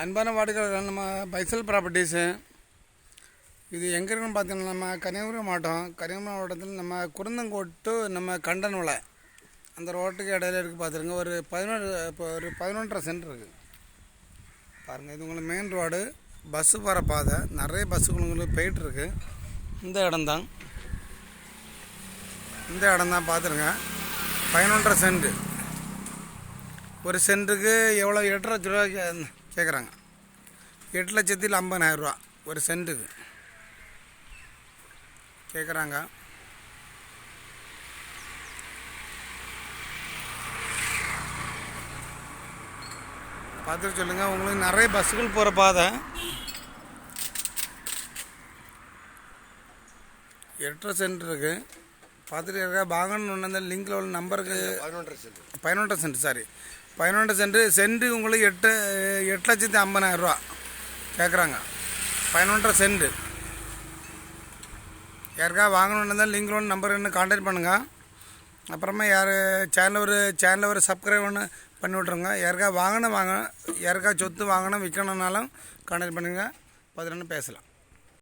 அன்பான வாடிக்கையாளர் நம்ம பைசல் ப்ராப்பர்ட்டிஸு இது எங்கே இருக்குன்னு பார்த்தீங்கன்னா நம்ம கன்னியாகுமரி மாவட்டம் கன்னியாகுமரி மாவட்டத்தில் நம்ம குருந்தங்கோட்டு நம்ம கண்டனூலை அந்த ரோட்டுக்கு இடையில இருக்குது பார்த்துருங்க ஒரு பதினொன்று இப்போ ஒரு பதினொன்றரை சென்ட் இருக்குது பாருங்கள் இது உங்களுக்கு மெயின் ரோடு பஸ்ஸு போகிற பாதை நிறைய பஸ்ஸுகள் உங்களுக்கு போயிட்டுருக்கு இந்த இடம்தான் இந்த இடம் தான் பார்த்துருங்க பதினொன்றரை சென்ட் ஒரு சென்ட்டுக்கு எவ்வளோ எட்டு லட்ச ரூபாய்க்கு கேட்குறாங்க எட்டு லட்சத்தில் ஐம்பதாயிரரூவா ஒரு சென்ட்டுக்கு கேட்குறாங்க பார்த்துட்டு சொல்லுங்கள் உங்களுக்கு நிறைய பஸ்ஸுகள் போகிற பாதை. எட்டரை சென்ட் இருக்குது பார்த்துட்டு இருக்கா. வாங்கணும்னு ஒன்று அந்த லிங்கில் உள்ள நம்பருக்கு பதினொன்றரை சென்ட். பதினொன்றரை சென்ட் சாரி பதினொன்றரை சென்ட் சென்ட் உங்களுக்கு எட்டு எட்டு லட்சத்தி ஐம்பதாயிரம் ரூபா. கேட்குறாங்க பதினொன்றரை சென்ட். யாருக்கா வாங்கணுன்னு இருந்தால் லிங்க் ஒன்று நம்பர் என்ன கான்டாக்ட் பண்ணுங்கள் அப்புறமா யார் சேனல் ஒரு சேனலில் ஒரு சப்ஸ்கிரைப் ஒன்று பண்ணி விட்ருங்க யாருக்கா வாங்கணும் வாங்க யாருக்கா சொத்து வாங்கணும் விற்கணுன்னாலும் கான்டாக்ட் பண்ணுங்கள் பதினொன்று பேசலாம்.